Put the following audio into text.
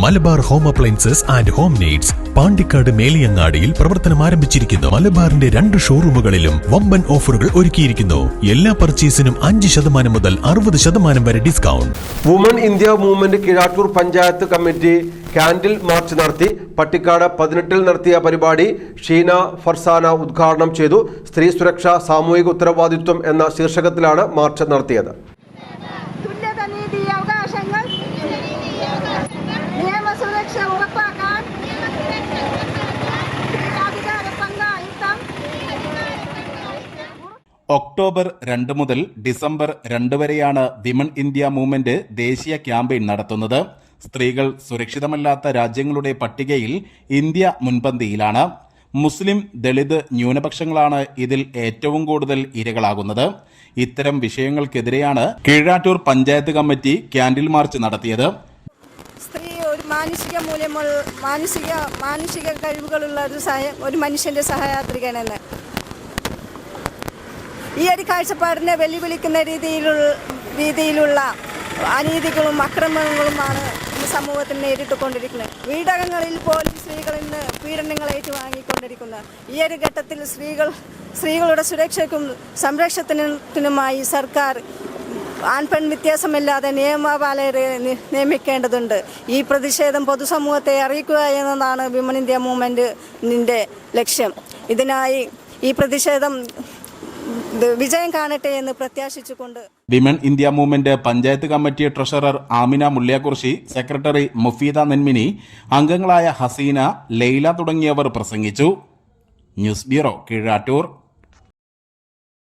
Malabar home appliances and home needs Pandikkad മേലിയങ്ങാടിയിൽ പ്രവർത്തനം ആരംഭിച്ചിരിക്കുന്നു. മലബാറിന്റെ രണ്ട് ഷോറൂമുകളിലും വമ്പൻ ഓഫറുകൾ ഒരുക്കിയിരിക്കുന്നു. എല്ലാ പർച്ചേസിനും അഞ്ച് ശതമാനം മുതൽ അറുപത് ശതമാനം വരെ discount. Woman India movement Kizhattur panchayat committee candle march നടത്തി പട്ടിക്കാട് പതിനെട്ടിൽ നടത്തിയ പരിപാടി ഷീന ഫർസാന ഉദ്ഘാടനം ചെയ്തു. സ്ത്രീ സുരക്ഷ സാമൂഹിക ഉത്തരവാദിത്വം എന്ന ശീർഷകത്തിലാണ് മാർച്ച് നടത്തിയത്. ഒക്ടോബർ രണ്ട് മുതൽ ഡിസംബർ രണ്ട് വരെയാണ് വിമൺ ഇന്ത്യ മൂവ്മെന്റ് ദേശീയ ക്യാമ്പയിൻ നടത്തുന്നത്. സ്ത്രീകൾ സുരക്ഷിതമല്ലാത്ത രാജ്യങ്ങളുടെ പട്ടികയിൽ ഇന്ത്യ മുൻപന്തിയിലാണ്. മുസ്ലിം ദളിത് ന്യൂനപക്ഷങ്ങളാണ് ഇതിൽ ഏറ്റവും കൂടുതൽ ഇരകളാകുന്നത്. ഇത്തരം വിഷയങ്ങൾക്കെതിരെയാണ് Keezhattur panchayat committee candle march നടത്തിയത്. സ്ത്രീ ഒരു മാനുഷിക മൂല്യമുള്ള മാനുഷിക മാനുഷിക കഴിവുകളുള്ള ഒരു ഒരു മനുഷ്യന്റെ സഹയാത്രികനെന്ന് ഈ ഒരു കാഴ്ചപ്പാടിനെ വെല്ലുവിളിക്കുന്ന രീതിയിലുള്ള രീതിയിലുള്ള അനീതികളും അക്രമങ്ങളുമാണ് ഈ സമൂഹത്തിൽ നേരിട്ടുകൊണ്ടിരിക്കുന്നത്. വീടകങ്ങളിൽ പോലും സ്ത്രീകൾ ഇന്ന് പീഡനങ്ങൾ ഏറ്റുവാങ്ങിക്കൊണ്ടിരിക്കുന്നത് ഈ ഒരു ഘട്ടത്തിൽ സ്ത്രീകൾ സ്ത്രീകളുടെ സുരക്ഷയ്ക്കും സംരക്ഷണത്തിനുമായി സർക്കാർ ആൺപെൺ വ്യത്യാസമില്ലാതെ നിയമപാലകരെ നിയമിക്കേണ്ടതുണ്ട്. ഈ പ്രതിഷേധം പൊതുസമൂഹത്തെ അറിയിക്കുക എന്നതാണ് വിമൻ ഇന്ത്യ മൂവ്മെന്റിന്റെ ലക്ഷ്യം. ഇതിനായി ഈ പ്രതിഷേധം വിജയം കാണട്ടെ എന്ന് പ്രത്യാശിച്ചുകൊണ്ട് women India movement panchayat committee treasurer Amina Mulliyakurssi secretary Mufeeda Nenmini അംഗങ്ങളായ ഹസീന ലൈല തുടങ്ങിയവർ പ്രസംഗിച്ചു. News bureau Keezhattur.